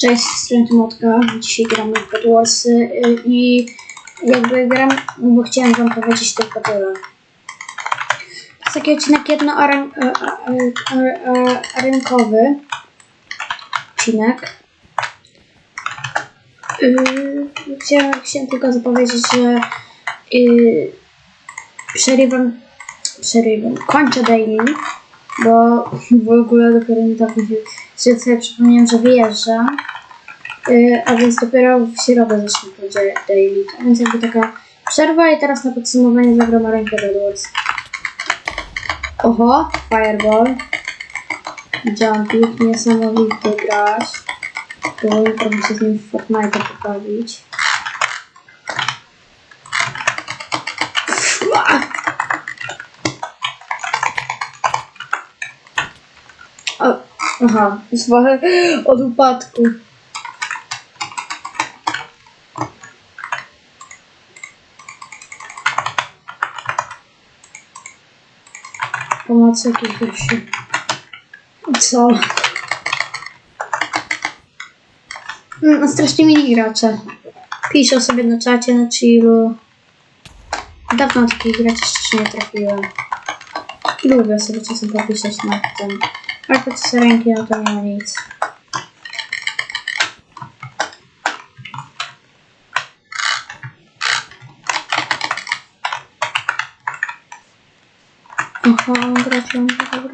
Cześć, z strony Motka. Dzisiaj gramy w Bed Warsy y, i jakby gram, bo chciałem wam powiedzieć tylko tyle. Jest taki odcinek jednoarynkowy. Odcinek. Yy, chciałem, chciałem tylko zapowiedzieć, że yy, przerywam, przerywam, kończę daily, bo w ogóle dopiero niedawno się sobie przypomniałem, że wyjeżdżam, yy, a więc dopiero w środę zacznę to da- daily. A więc jakby taka przerwa i teraz na podsumowanie zagram rękę Bed Wars. Oho, Fireball. Jumping, niesamowity grać. Bo jutro muszę z nim w Fortnite poprawić. O, aha, zwalę od upadku. Pomocy jakiejś gościu. Co? No, strasznie mili gracze. Piszą sobie na czacie, na chillu. Dawno takich graczy jeszcze nie trafiłem. Lubię sobie czasem popisać na tym. Ale co ręki, no to nie ma nic. Aha, on trafił, dobra.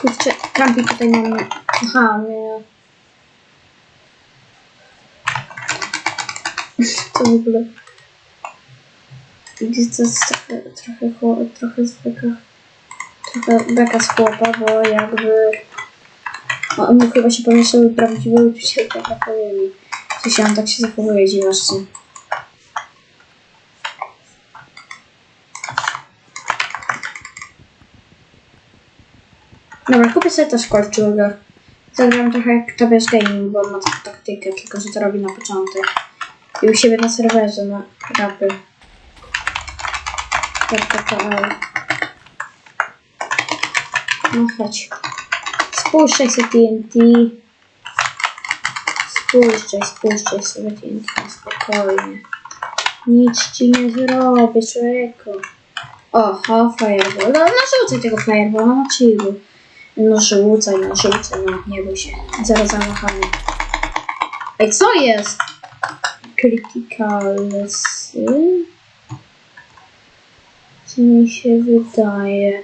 Kurczę, Trumpi tutaj mam... Aha, nie. To w ogóle... To jest trochę, trochę, trochę zwykła... Trochę beka z chłopa, bo jakby... No, on chyba się pomieszały prawdziwe uczucie takowymi. W sensie on tak się zachowuje dziwacznie. Dobra, kupię sobie też kolczugę. Zagram trochę jak Tobiasz Gaming, bo on ma taką taktykę, tylko że to robi na początek. I u siebie na serwerze, na rapy. PPPL. No chodź. Spuszczaj sobie TNT. Spuszczaj, spuszczaj sobie TNT, spokojnie. Nic ci nie zrobię, człowieku. Oho, fireball. No, no rzucaj tego fireballa, no chillu. No rzucaj, no rzucaj, no nie bój się. Zaraz zamachamy. Ej, co jest? Criticalsy? Co mi się wydaje?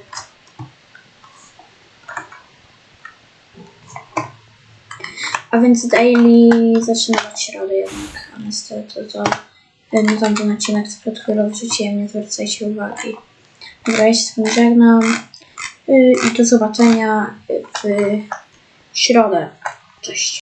A więc daily zaczynać środę jednak, a niestety to ten tamten odcinek sprzed chwilą wrzuciłem, nie zwracajcie uwagi. Dobra, ja się z tym żegnam yy, i do zobaczenia w środę. Cześć.